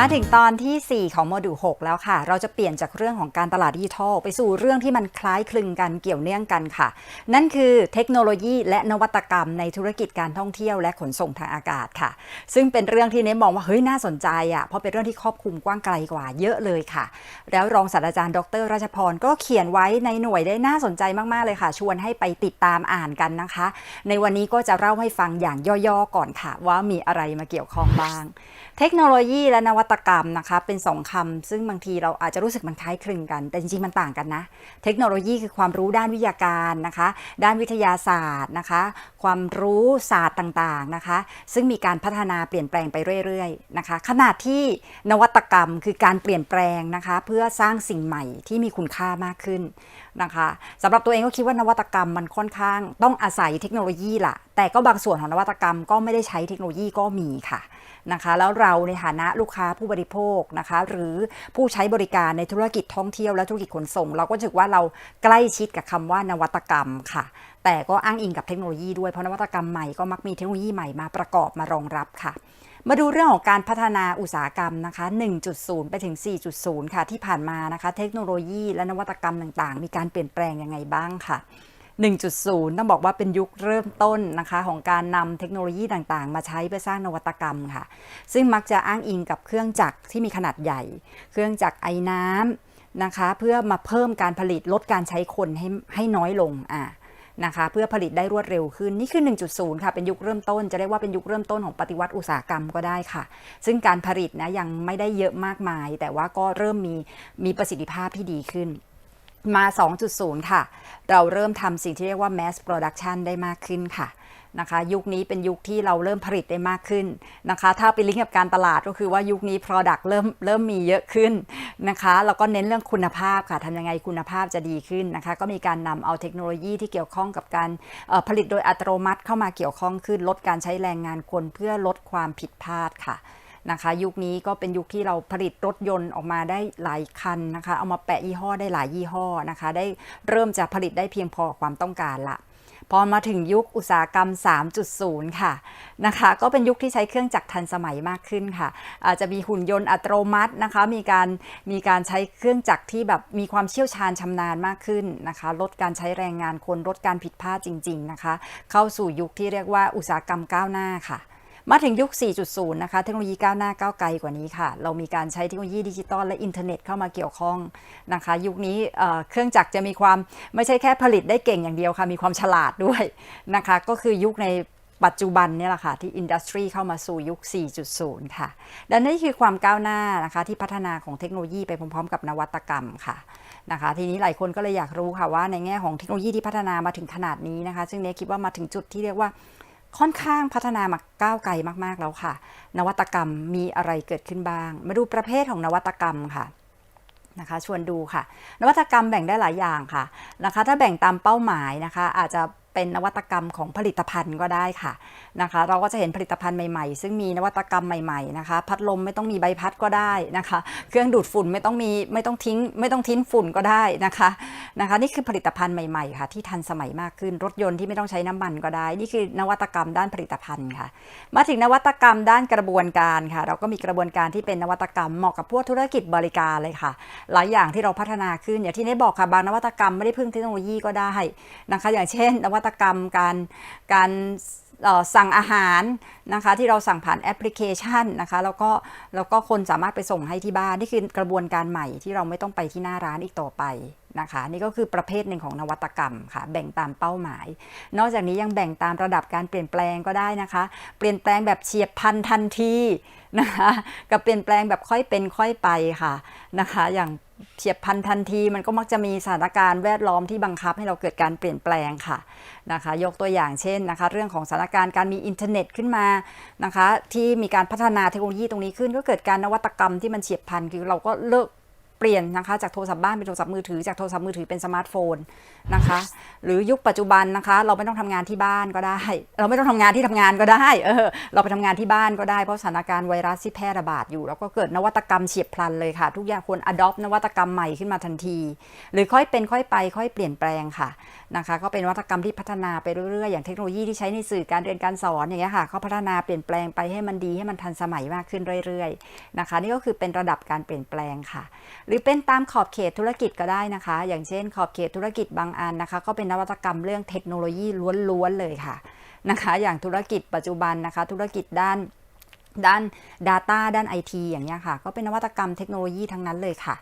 มาถึงตอนที่ 4 ของโมดูล6แล้วค่ะ เราจะเปลี่ยนจากเรื่องของการตลาดดิจิทัล ไปสู่เรื่องที่มันคล้ายคลึงกันเกี่ยวเนื่องกันค่ะ นั่นคือเทคโนโลยีและนวัตกรรมในธุรกิจการท่องเที่ยวและขนส่งทางอากาศค่ะ ซึ่งเป็นเรื่องที่เน้มองว่าเฮ้ยน่าสนใจอะเพราะเป็นเรื่องที่ครอบคลุมกว้างไกลกว่าเยอะเลยค่ะ แล้วรองศาสตราจารย์ดรราชพรก็เขียนไว้ในหน่วยได้น่าสนใจมากๆเลยค่ะ ชวนให้ไปติดตามอ่านกันนะคะ ในวันนี้ก็จะเล่าให้ฟังอย่างย่อๆก่อนค่ะ ว่ามีอะไรมาเกี่ยวข้องบ้าง เทคโนโลยีและนวัตกรรมนะคะ เป็นสองคำซึ่งบางทีเราอาจจะรู้สึกมันคล้ายคลึงกัน แต่จริงๆมันต่างกันนะ เทคโนโลยีคือความรู้ด้านวิทยาการนะคะ ด้านวิทยาศาสตร์นะคะ ความรู้ศาสตร์ต่างๆนะคะ ซึ่งมีการพัฒนาเปลี่ยนแปลงไปเรื่อยๆนะคะ ขณะที่นวัตกรรมคือการเปลี่ยนแปลงนะคะ เพื่อสร้างสิ่งใหม่ที่มีคุณค่ามากขึ้น นะคะสำหรับตัวเองก็คิดว่านวัตกรรมมันค่อนข้างต้องอาศัยเทคโนโลยีล่ะ แต่ก็บางส่วนของนวัตกรรมก็ไม่ได้ใช้เทคโนโลยีก็มีค่ะนะคะแล้วเราในฐานะลูกค้าผู้บริโภคนะคะหรือผู้ใช้บริการในธุรกิจท่องเที่ยวและธุรกิจขนส่ง เราก็รู้สึกว่าเราใกล้ชิดกับคำว่านวัตกรรมค่ะ แต่ก็อ้างอิงกับเทคโนโลยีด้วยเพราะนวัตกรรมใหม่ก็มักมีเทคโนโลยีใหม่มาประกอบมารองรับค่ะ มาดูเรื่องของการพัฒนาอุตสาหกรรมนะคะ 1.0 ไปถึง 4.0 ค่ะ ที่ผ่านมานะคะ เทคโนโลยีและนวัตกรรมต่างๆ มีการเปลี่ยนแปลงยังไงบ้างค่ะ 1.0 ต้องบอกว่าเป็นยุคเริ่มต้นนะคะ ของการนำเทคโนโลยีต่างๆ มาใช้เพื่อสร้างนวัตกรรมค่ะ ซึ่งมักจะอ้างอิงกับเครื่องจักรที่มีขนาดใหญ่ เครื่องจักรไอ้น้ำนะคะ เพื่อมาเพิ่มการผลิตลดการใช้คนให้ให้น้อยลงอ่า นะคะเพื่อผลิตได้รวดเร็วขึ้นนี่คือ 1.0 ค่ะ เป็นยุคเริ่มต้น จะเรียกว่าเป็นยุคเริ่มต้นของปฏิวัติอุตสาหกรรมก็ได้ค่ะ ซึ่งการผลิตนะยังไม่ได้เยอะมากมาย แต่ว่าก็เริ่มมีมีประสิทธิภาพที่ดีขึ้นมา 2.0 ค่ะ เราเริ่มทำสิ่งที่เรียกว่า mass production ได้มากขึ้นค่ะ นะคะยุคนี้เป็นยุคที่เราเริ่มผลิตได้มากขึ้นนะคะถ้าไปลิงก์กับการตลาดก็คือว่ายุคนี้ product เริ่มเริ่มมีเยอะขึ้นนะคะแล้วก็เน้นเรื่องคุณภาพค่ะทำยังไงคุณภาพจะดีขึ้นนะคะก็มีการนำเอาเทคโนโลยีที่เกี่ยวข้องกับการผลิตโดยอัตโนมัติเข้ามาเกี่ยวข้องขึ้น ลดการใช้แรงงานคนเพื่อลดความผิดพลาดค่ะนะคะยุคนี้ก็เป็นยุคที่เราผลิตรถยนต์ออกมาได้หลายคันนะคะเอามาแปะยี่ห้อได้หลายยี่ห้อนะคะ ได้เริ่มจะผลิตได้เพียงพอความต้องการละ พอมาถึงยุคอุตสาหกรรม 3.0 ค่ะนะคะก็เป็นยุคที่ใช้เครื่องจักรทันสมัยมากขึ้นค่ะ อาจจะมีหุ่นยนต์อัตโนมัตินะคะมีการมีการใช้เครื่องจักรที่แบบมีความเชี่ยวชาญชำนาญมากขึ้นนะคะลดการใช้แรงงานคนลดการผิดพลาดจริง ๆนะคะ เข้าสู่ยุคที่เรียกว่าอุตสาหกรรมก้าวหน้าค่ะ มาถึงยุค 4.0 นะคะ เทคโนโลยีก้าวหน้าก้าวไกลกว่านี้ค่ะ เรามีการใช้เทคโนโลยีดิจิตอลและอินเทอร์เน็ตเข้ามาเกี่ยวข้องนะคะ ยุคนี้เครื่องจักรจะมีความไม่ใช่แค่ผลิตได้เก่งอย่างเดียวค่ะ มีความฉลาดด้วยนะคะ ก็คือยุคในปัจจุบันเนี่ยแหละค่ะ ที่อินดัสทรีเข้ามาสู่ยุค 4.0 ค่ะและนี่คือความก้าวหน้านะคะ ที่พัฒนาของเทคโนโลยีไปพร้อมๆ กับนวัตกรรมค่ะนะคะทีนี้หลายคนก็เลยอยากรู้ค่ะว่าในแง่ของเทคโนโลยีที่พัฒนามาถึงขนาดนี้นะคะ ซึ่งเนคิดว่ามาถึงจุดที่เรียกว่า ค่อนข้างพัฒนามาก้าวไกลมากๆแล้วค่ะ นวัตกรรมมีอะไรเกิดขึ้นบ้าง มาดูประเภทของนวัตกรรมค่ะนะคะชวนดูค่ะ นวัตกรรมแบ่งได้หลายอย่างค่ะนะคะ ถ้าแบ่งตามเป้าหมายนะคะ อาจจะ เป็นนวัตกรรมของผลิตภัณฑ์ก็ได้ค่ะนะคะ เราก็จะเห็นผลิตภัณฑ์ใหม่ๆ ซึ่งมีนวัตกรรมใหม่ๆนะคะพัดลมไม่ต้องมีใบพัดก็ได้นะคะ เครื่องดูดฝุ่นไม่ต้องมีไม่ต้องทิ้ง ไม่ต้องทิ้งฝุ่นก็ได้นะคะนะคะ นี่คือผลิตภัณฑ์ใหม่ๆค่ะ ที่ทันสมัยมากขึ้นรถยนต์ที่ไม่ต้องใช้น้ำมันก็ได้ นี่คือนวัตกรรมด้านผลิตภัณฑ์ค่ะ มาถึงนวัตกรรมด้านกระบวนการค่ะ เราก็มีกระบวนการที่เป็นนวัตกรรมเหมาะกับพวกธุรกิจบริการเลยค่ะ หลายอย่างที่เราพัฒนาขึ้นอย่างที่ได้บอกค่ะบางนวัตกรรมไม่ได้พึ่งเทคโนโลยีก็ได้นะคะ อย่างเช่น นวัตกรรมการการสั่งอาหารนะคะที่เราสั่งผ่านแอปพลิเคชันนะคะแล้วก็แล้วก็คนสามารถไปส่งให้ที่บ้าน นี่คือกระบวนการใหม่ที่เราไม่ต้องไปที่หน้าร้านอีกต่อไปนะคะนี่ก็คือประเภทหนึ่งของนวัตกรรมค่ะ แบ่งตามเป้าหมาย นอกจากนี้ยังแบ่งตามระดับการเปลี่ยนแปลงก็ได้นะคะ เปลี่ยนแปลงแบบเฉียบพลันทันทีนะคะกับเปลี่ยนแปลงแบบค่อยเป็นค่อยไปค่ะนะคะ อย่าง เฉียบพันทันที มันก็มักจะมีสถานการณ์แวดล้อมที่บังคับให้เราเกิดการเปลี่ยนแปลงค่ะนะคะ ยกตัวอย่างเช่นนะคะ เรื่องของสถานการณ์การมีอินเทอร์เน็ตขึ้นมานะคะ ที่มีการพัฒนาเทคโนโลยีตรงนี้ขึ้น ก็เกิดการนวัตกรรมที่มันเฉียบพลันคือเราก็เลิก เปลี่ยนนะคะจากโทรศัพท์บ้านเป็นโทรศัพท์มือถือจากโทรศัพท์มือถือเป็นสมาร์ทโฟนนะคะ หรือยุคปัจจุบันนะคะ เราไม่ต้องทำงานที่บ้านก็ได้ เราไม่ต้องทำงานที่ทำงานก็ได้เออเราไปทำงานที่บ้านก็ได้เพราะสถานการณ์ไวรัสที่แพร่ระบาดอยู่ แล้วก็เกิดนวัตกรรมเฉียบพลันเลยค่ะ ทุกอย่างควร adopt นวัตกรรมใหม่ขึ้นมาทันที หรือค่อยเป็นค่อยไป ค่อยเปลี่ยนแปลงค่ะนะคะ ก็เป็นนวัตกรรมที่พัฒนาไปเรื่อยๆอย่างเทคโนโลยีที่ใช้ในสื่อการเรียนการสอนอย่างเงี้ยค่ะเขาพัฒนาเปลี่ยนแปลงไปให้มันดีให้มันทันสมัยมากขึ้นเรื่อยๆนะคะ นี่ก็คือเป็นระดับการเปลี่ยนแปลงค่ะหรือเป็นตามขอบเขตธุรกิจก็ได้นะคะ อย่างเช่น ขอบเขตธุรกิจบางอันนะคะ ก็เป็นนวัตกรรมเรื่องเทคโนโลยีล้วนๆเลยค่ะนะคะ อย่างธุรกิจปัจจุบันนะคะ ธุรกิจด้านด้าน Data ด้าน IT อย่างเงี้ยค่ะ ก็เป็นนวัตกรรมเทคโนโลยีทั้งนั้นเลยค่ะ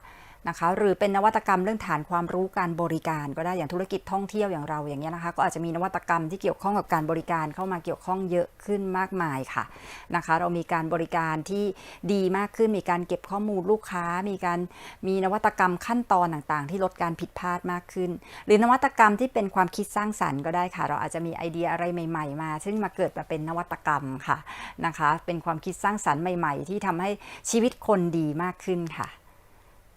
นะคะหรือเป็นนวัตกรรมเรื่องฐานความรู้การบริการ ก็ได้อย่างธุรกิจท่องเที่ยวอย่างเราอย่างเงี้ยนะคะ ก็อาจจะมีนวัตกรรมที่เกี่ยวข้องกับการบริการเข้ามาเกี่ยวข้องเยอะขึ้นมากมายค่ะนะคะ เรามีการบริการที่ดีมากขึ้น มีการเก็บข้อมูลลูกค้า มีการมีนวัตกรรมขั้นตอนต่างๆ ที่ลดการผิดพลาดมากขึ้น หรือนวัตกรรมที่เป็นความคิดสร้างสรรค์ก็ได้ค่ะ เราอาจจะมีไอเดียอะไรใหม่ ๆ มา ซึ่งมาเกิดมาเป็นนวัตกรรมค่ะนะคะ เป็นความคิดสร้างสรรค์ใหม่ ๆ ที่ทำให้ชีวิตคนดีมากขึ้นค่ะ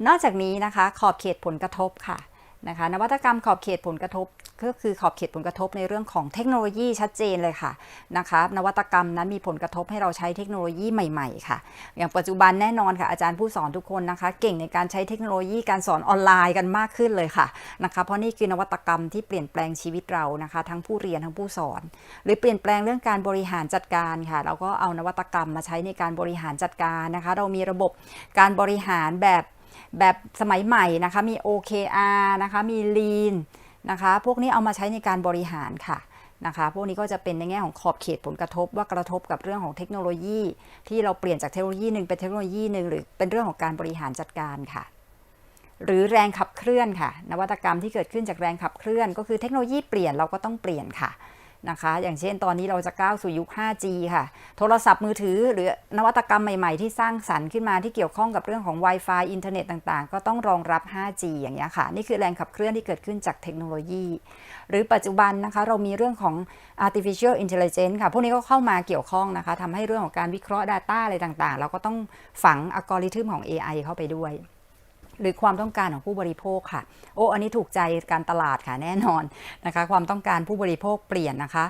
นอกจากนี้นะคะขอบเขตผลกระทบค่ะนะคะนวัตกรรมขอบเขตผลกระทบก็คือขอบเขตผลกระทบในเรื่องของเทคโนโลยีชัดเจนเลยค่ะนะคะนวัตกรรมนั้นมีผลกระทบให้เราใช้เทคโนโลยีใหม่ๆค่ะ อย่างปัจจุบันแน่นอนค่ะอาจารย์ผู้สอนทุกคนนะคะ เก่งในการใช้เทคโนโลยีการสอนออนไลน์กันมากขึ้นเลยค่ะนะคะเพราะนี่คือนวัตกรรมที่เปลี่ยนแปลงชีวิตเรานะคะ ทั้งผู้เรียนทั้งผู้สอน หรือเปลี่ยนแปลงเรื่องการบริหารจัดการค่ะเราก็เอานวัตกรรมมาใช้ในการบริหารจัดการนะคะ เรามีระบบการบริหารแบบ แบบสมัยใหม่นะคะมี OKR นะคะมี Lean นะคะพวกนี้เอามาใช้ในการบริหารค่ะนะคะพวกนี้ก็จะเป็นในแง่ของขอบเขตผลกระทบว่ากระทบกับเรื่องของเทคโนโลยี ที่เราเปลี่ยนจากเทคโนโลยีหนึ่งเป็นเทคโนโลยีหนึ่งหรือเป็นเรื่องของการบริหารจัดการค่ะ หรือแรงขับเคลื่อนค่ะ นวัตกรรมที่เกิดขึ้นจากแรงขับเคลื่อน ก็คือเทคโนโลยีเปลี่ยนเราก็ต้องเปลี่ยนค่ะ นะคะ อย่างเช่นตอนนี้เราจะก้าวสู่ยุค 5G ค่ะ โทรศัพท์มือถือหรือนวัตกรรมใหม่ๆ ที่สร้างสรรค์ขึ้นมาที่เกี่ยวข้องกับเรื่องของ Wi-Fi อินเทอร์เน็ตต่างๆ ก็ต้องรองรับ 5G อย่างเงี้ค่ะ นี่คือแรงขับเคลื่อนที่เกิดขึ้นจากเทคโนโลยี หรือปัจจุบันนะคะเรามีเรื่องของ artificial intelligence ค่ะ พวกนี้ก็เข้ามาเกี่ยวข้องนะคะทำให้เรื่องของการวิเคราะห์ Data อะไรต่างๆ เราก็ต้องฝังอัลกอริทึมของ AI เข้าไปด้วย หรือความต้องการของผู้บริโภคค่ะ โอ้ อันนี้ถูกใจการตลาดค่ะแน่นอนนะคะ ความต้องการผู้บริโภคเปลี่ยนนะคะ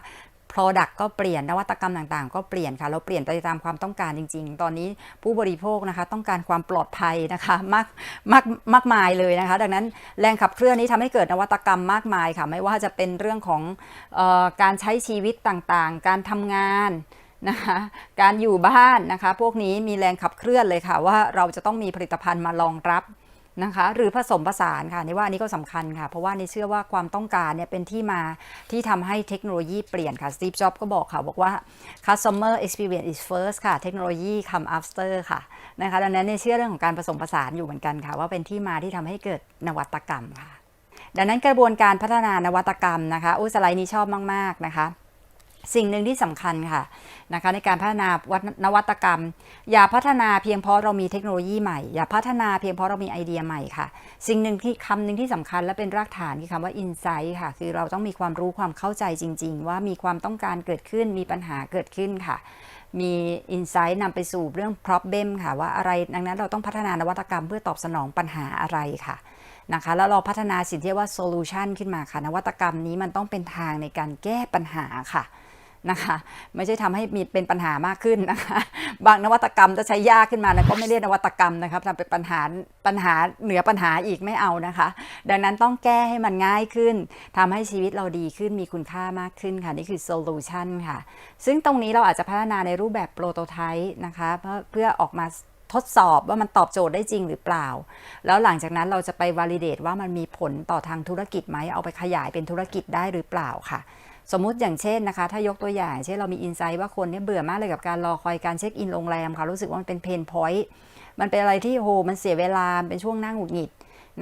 Product ก็เปลี่ยนนวัตกรรมต่างๆ ก็เปลี่ยนค่ะเราเปลี่ยนไปตามความต้องการจริง ๆ ตอนนี้ผู้บริโภคนะคะ ต้องการความปลอดภัยนะคะมากมากมากมายเลยนะคะ ดังนั้นแรงขับเคลื่อนนี้ทำให้เกิดนวัตกรรมมากมายค่ะ ไม่ว่าจะเป็นเรื่องของออการใช้ชีวิตต่างๆ การทำงานนะคะการอยู่บ้านนะคะ พวกนี้มีแรงขับเคลื่อนเลยค่ะ ว่าเราจะต้องมีผลิตภัณฑ์มารองรับ นะคะหรือผสมผสานค่ะนี่ว่าอันนี้ก็สำคัญค่ะ เพราะว่านี่เชื่อว่าความต้องการเนี่ยเป็นที่มาที่ทำให้เทคโนโลยีเปลี่ยนค่ะ Steve Jobs ก็บอกค่ะ บอกว่า customer experience is first ค่ะเทคโนโลยี come after ค่ะนะคะดังนั้นเนี่เชื่อเรื่องของการผสมผสานอยู่เหมือนกันค่ะ ว่าเป็นที่มาที่ทำให้เกิดนวัตกรรมค่ะ ดังนั้นกระบวนการพัฒนานวัตกรรมนะคะอุ้ยสไลด์นี้ชอบมาก ๆ นะคะ สิ่งหนึ่งที่สำคัญค่ะนะคะในการพัฒนานวัตกรรม อย่าพัฒนาเพียงเพราะเรามีเทคโนโลยีใหม่ อย่าพัฒนาเพียงเพราะเรามีไอเดียใหม่ค่ะ สิ่งหนึ่งที่คำหนึ่งที่สำคัญและเป็นรากฐานคือคำว่า insight ค่ะ คือเราต้องมีความรู้ความเข้าใจจริง ๆ ว่ามีความต้องการเกิดขึ้นมีปัญหาเกิดขึ้นค่ะ มี insight นำไปสู่เรื่อง problem ค่ะ ว่าอะไรดังนั้นเราต้องพัฒนานวัตกรรมเพื่อตอบสนองปัญหาอะไรค่ะนะคะแล้วเราพัฒนาสิ่งที่ว่า solution ขึ้นมาค่ะ นวัตกรรมนี้มันต้องเป็นทางในการแก้ปัญหาค่ะ นะคะ ไม่ใช่ทำให้มีเป็นปัญหามากขึ้นนะคะ บางนวัตกรรมจะใช้ยากขึ้นมาแล้วก็ไม่เรียกนวัตกรรมนะครับทำเป็นปัญหาปัญหาเหนือปัญหาอีกไม่เอานะคะ ดังนั้นต้องแก้ให้มันง่ายขึ้นทำให้ชีวิตเราดีขึ้นมีคุณค่ามากขึ้นค่ะ นี่คือโซลูชันค่ะ ซึ่งตรงนี้เราอาจจะพัฒนาในรูปแบบโปรโตไทป์นะคะเพื่อเพื่อออกมาทดสอบว่ามันตอบโจทย์ได้จริงหรือเปล่า แล้วหลังจากนั้นเราจะไปวอลิเดตว่ามันมีผลต่อทางธุรกิจไหม เอาไปขยายเป็นธุรกิจได้หรือเปล่าค่ะ สมมุติอย่างเช่นนะคะ ถ้ายกตัวอย่าง เช่นเรามีอินไซต์ว่าคนเนี่ยเบื่อมากเลยกับการรอคอยการเช็คอินโรงแรมค่ะรู้สึกว่ามันเป็นเพนพอยต์มันเป็นอะไรที่โหมันเสียเวลาเป็นช่วงนั่งหงุดหงิด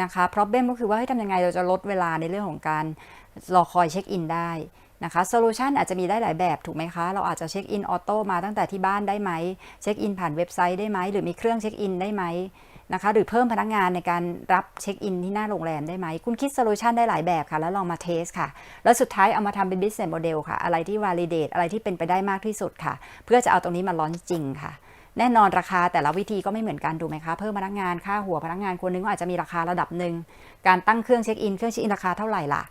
นะคะเพราะเบมก็คือว่าให้ทำยังไงเราจะลดเวลาในเรื่องของการรอคอยเช็คอินได้นะคะโซลูชันอาจจะมีได้หลายแบบถูกไหมคะ เราอาจจะเช็คอินออโต้มาตั้งแต่ที่บ้านได้ไหม เช็คอินผ่านเว็บไซต์ได้ไหม หรือมีเครื่องเช็คอินได้ไหม นะคะหรือเพิ่มพนักงงานในการรับเช็คอินที่หน้าโรงแรมได้ไหม คุณคิดโซลูชันได้หลายแบบค่ะ แล้วลองมาเทสค่ะ แล้วสุดท้ายเอามาทำเป็น business model ค่ะ อะไรที่ validate อะไรที่เป็นไปได้มากที่สุดค่ะ เพื่อจะเอาตรงนี้มาลอนจริงค่ะ แน่นอนราคาแต่ละวิธีก็ไม่เหมือนกันถูไหมคะ เพิ่มพนักงานค่าหัวพนักงานคนหนึงก็อาจจะมีราคาระดับหนึ่งการตั้งเครื่องเช็คอินเครื่องเช็คอินราคาเท่าไหร่ล่ะ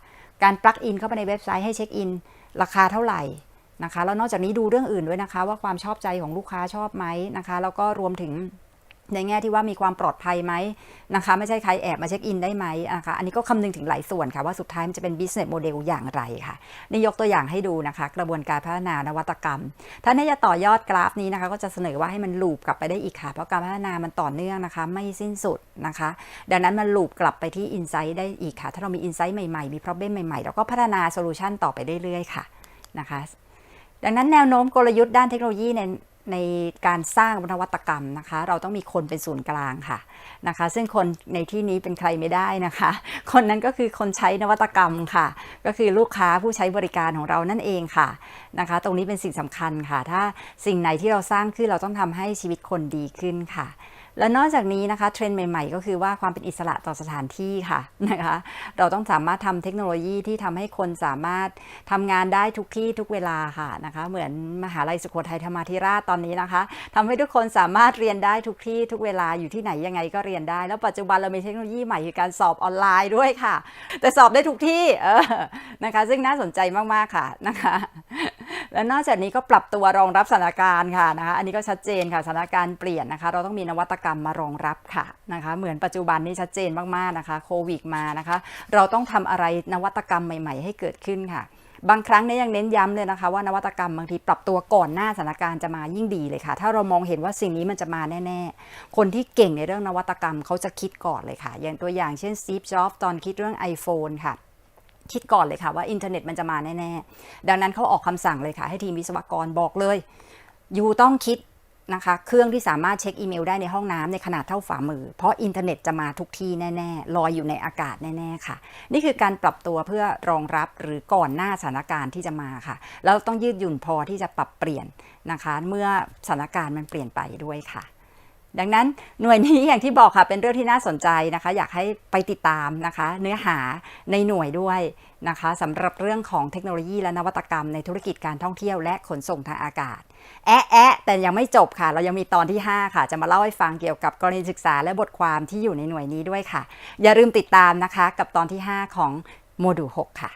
การปลั๊กอินเข้าไปในเว็บไซต์ให้เช็คอินราคาเท่าไหร่นะคะแล้วนอกจากนี้ดูเรื่องอื่นด้วยนะคะ ว่าความชอบใจของลูกค้าชอบไหมนะคะ แล้วก็รวมถึง ในแง่ที่ว่ามีความปลอดภัยไหมนะคะ ไม่ใช่ใครแอบมาเช็คอินได้ไหมนะคะอันนี้ก็คำนึงถึงหลายส่วนค่ะ ว่าสุดท้ายมันจะเป็น business model อย่างไรค่ะนี่ยกตัวอย่างให้ดูนะคะ กระบวนการพัฒนานวัตกรรม ถ้านี่ยจะต่อยอดกราฟนี้นะคะ ก็จะเสนอว่าให้มันลูปกลับไปได้อีกค่ะ เพราะการพัฒนามันต่อเนื่องนะคะ ไม่สิ้นสุดนะคะ ดังนั้นมันลูปกลับไปที่อินไซต์ได้อีกค่ะ ถ้าเรามีอินไซต์ใหม่ๆมี problem ใหม่ๆเราก็พัฒนาโซลูชันต่อไปเรื่อยๆค่ะนะคะ ดังนั้นแนวโน้มกลยุทธ์ด้านเทคโนโลยีใน ในการสร้างนวัตกรรมนะคะ เราต้องมีคนเป็นศูนย์กลางค่ะนะคะ ซึ่งคนในที่นี้เป็นใครไม่ได้นะคะ คนนั้นก็คือคนใช้นวัตกรรมค่ะ ก็คือลูกค้าผู้ใช้บริการของเรานั่นเองค่ะนะคะ ตรงนี้เป็นสิ่งสำคัญค่ะ ถ้าสิ่งไหนที่เราสร้างขึ้นเราต้องทำให้ชีวิตคนดีขึ้นค่ะ และนอกจากนี้นะคะเทรนด์ใหม่ ๆ ก็คือว่าความเป็นอิสระต่อสถานที่ค่ะนะคะ เราต้องสามารถทำเทคโนโลยีที่ทำให้คนสามารถทำงานได้ทุกที่ทุกเวลาค่ะนะคะ เหมือนมหาลัยสุโขทัยธรรมาธิราชตอนนี้นะคะทำให้ทุกคนสามารถเรียนได้ทุกที่ทุกเวลาอยู่ที่ไหนยังไงก็เรียนได้ แล้วปัจจุบันเรามีเทคโนโลยีใหม่คือการสอบออนไลน์ด้วยค่ะ แต่สอบได้ทุกที่เออนะคะ ซึ่งน่าสนใจมากๆค่ะนะคะ และนอกจากนี้ก็ปรับตัวรองรับสถานการณ์ค่ะนะคะ อันนี้ก็ชัดเจนค่ะสถานการณ์เปลี่ยนนะคะ เราต้องมีนวัตกรรมมารองรับค่ะนะคะ เหมือนปัจจุบันนี้ชัดเจนมากๆนะคะโควิดมานะคะ เราต้องทำอะไรนวัตกรรมใหม่ ๆ ให้เกิดขึ้นค่ะบางครั้งเนี่ยยังเน้นย้ำเลยนะคะ ว่านวัตกรรมบางทีปรับตัวก่อนหน้าสถานการณ์จะมายิ่งดีเลยค่ะ ถ้าเรามองเห็นว่าสิ่งนี้มันจะมาแน่ ๆ คนที่เก่งในเรื่องนวัตกรรมเขาจะคิดก่อนเลยค่ะ อย่างตัวอย่างเช่น Steve Jobs ตอนคิดเรื่อง iPhone ค่ะ คิดก่อนเลยค่ะว่าอินเทอร์เน็ตมันจะมาแน่ๆ ดังนั้นเขาออกคำสั่งเลยค่ะ ให้ทีมวิศวกรบอกเลยยูต้องคิดนะคะ เครื่องที่สามารถเช็คอีเมลได้ในห้องน้ำในขนาดเท่าฝ่ามือ เพราะอินเทอร์เน็ตจะมาทุกที่แน่ๆ ลอยอยู่ในอากาศแน่ๆ ค่ะ นี่คือการปรับตัวเพื่อรองรับหรือก่อนหน้าสถานการณ์ที่จะมาค่ะ แล้วต้องยืดหยุ่นพอที่จะปรับเปลี่ยนนะคะ เมื่อสถานการณ์มันเปลี่ยนไปด้วยค่ะ ดังนั้นหน่วยนี้อย่างที่บอกค่ะเป็นเรื่องที่น่าสนใจนะคะ อยากให้ไปติดตามนะคะ เนื้อหาในหน่วยด้วยนะคะสำหรับเรื่องของเทคโนโลยีและนวัตกรรมในธุรกิจการท่องเที่ยวและขนส่งทางอากาศ แอะแอะแต่ยังไม่จบค่ะ เรายังมีตอนที่ 5 ค่ะ จะมาเล่าให้ฟังเกี่ยวกับกรณีศึกษาและบทความที่อยู่ในหน่วยนี้ด้วยค่ะ อย่าลืมติดตามนะคะ กับตอนที่ 5 ของโมดูล6ค่ะ